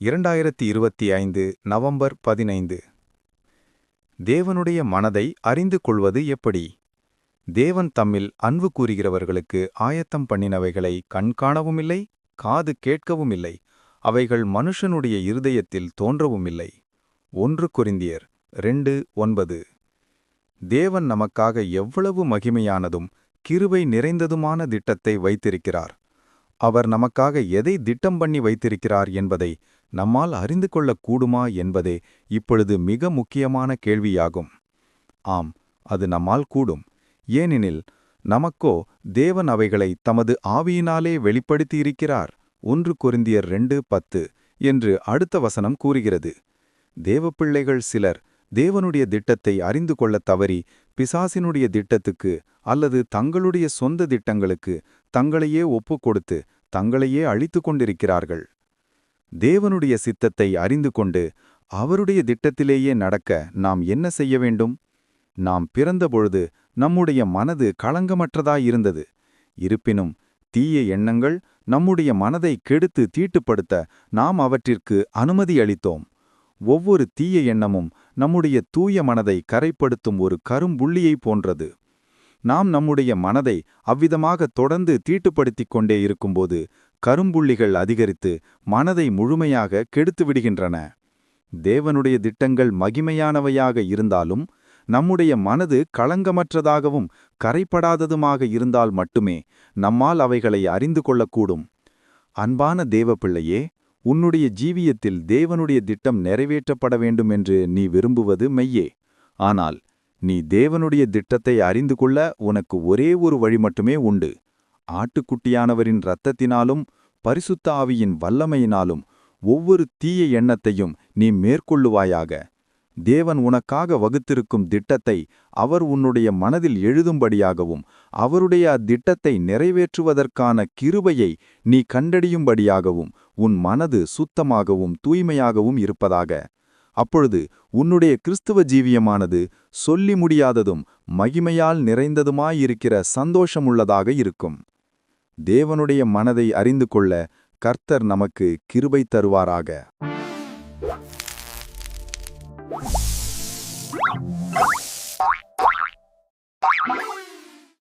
இரண்டாயிரத்தி இருபத்தி ஐந்து நவம்பர் பதினைந்து. தேவனுடைய மனதை அறிந்து கொள்வது எப்படி? தேவன் தம்மில் அன்பு கூறுகிறவர்களுக்கு ஆயத்தம் பண்ணினவைகளை கண்காணவுமில்லை காது கேட்கவும் இல்லை அவைகள் மனுஷனுடைய இருதயத்தில் தோன்றவுமில்லை. ஒன்று குறிந்தியர் ரெண்டு ஒன்பது. தேவன் நமக்காக எவ்வளவு மகிமையானதும் கிருவை நிறைந்ததுமான திட்டத்தை வைத்திருக்கிறார். அவர் நமக்காக எதை திட்டம் பண்ணி வைத்திருக்கிறார் என்பதை நம்மால் அறிந்து கொள்ளக் கூடுமா என்பதே இப்பொழுது மிக முக்கியமான கேள்வியாகும். ஆம் அது நம்மால் கூடும். ஏனெனில் நமக்கோ தேவன் அவைகளை தமது ஆவியினாலே வெளிப்படுத்தியிருக்கிறார். ஒன்று கொரிந்தியர் ரெண்டு பத்து என்று அடுத்த வசனம் கூறுகிறது. தேவப்பிள்ளைகள் சிலர் தேவனுடைய திட்டத்தை அறிந்து கொள்ளத் தவறி பிசாசினுடைய திட்டத்துக்கு அல்லது தங்களுடைய சொந்த திட்டங்களுக்கு தங்களையே ஒப்புக் கொடுத்து தங்களையே அழித்து கொண்டிருக்கிறார்கள். தேவனுடைய சித்தத்தை அறிந்து கொண்டு அவருடைய திட்டத்திலேயே நடக்க நாம் என்ன செய்ய வேண்டும்? நாம் பிறந்தபொழுது நம்முடைய மனது களங்கமற்றதாயிருந்தது. இருப்பினும் தீய எண்ணங்கள் நம்முடைய மனதை கெடுத்து தீட்டுப்படுத்த நாம் அவற்றிற்கு அனுமதி அளித்தோம். ஒவ்வொரு தீய எண்ணமும் நம்முடைய தூய மனதை கரைப்படுத்தும் ஒரு கரும்புள்ளியைப் போன்றது. நாம் நம்முடைய மனதை அவ்விதமாக தொடர்ந்து தீட்டுப்படுத்திக் கொண்டே இருக்கும்போது கரும்புள்ளிகள் அதிகரித்து மனதை முழுமையாக கெடுத்து விடுகின்றன தேவனுடைய திட்டங்கள் மகிமையானவையாக இருந்தாலும் நம்முடைய மனது களங்கமற்றதாகவும் கரைப்படாததுமாக இருந்தால் மட்டுமே நம்மால் அவைகளை அறிந்து கொள்ளக்கூடும். அன்பான தேவப்பிள்ளையே உன்னுடைய ஜீவியத்தில் தேவனுடைய திட்டம் நிறைவேற்றப்பட வேண்டும் என்று நீ விரும்புவது மெய்யே. ஆனால் நீ தேவனுடைய திட்டத்தை அறிந்து கொள்ள உனக்கு ஒரே ஒரு வழி மட்டுமே உண்டு. ஆட்டுக்குட்டியானவரின் இரத்தத்தினாலும் பரிசுத்த ஆவியின் வல்லமையினாலும் ஒவ்வொரு தீய எண்ணத்தையும் நீ மேற்கொள்ளுவாயாக. தேவன் உனக்காக வகுத்திருக்கும் திட்டத்தை அவர் உன்னுடைய மனதில் எழுதும்படியாகவும் அவருடைய அத்திட்டத்தை நிறைவேற்றுவதற்கான கிருபையை நீ கண்டடியும்படியாகவும் உன் மனது சுத்தமாகவும் தூய்மையாகவும் இருப்பதாக. அப்பொழுது உன்னுடைய கிறிஸ்துவ ஜீவியமானது சொல்லி முடியாததும் மகிமையால் நிறைந்ததுமாயிருக்கிற சந்தோஷமுள்ளதாக இருக்கும். தேவனுடைய மனதை அறிந்து கொள்ள கர்த்தர் நமக்கு கிருபை தருவாராக.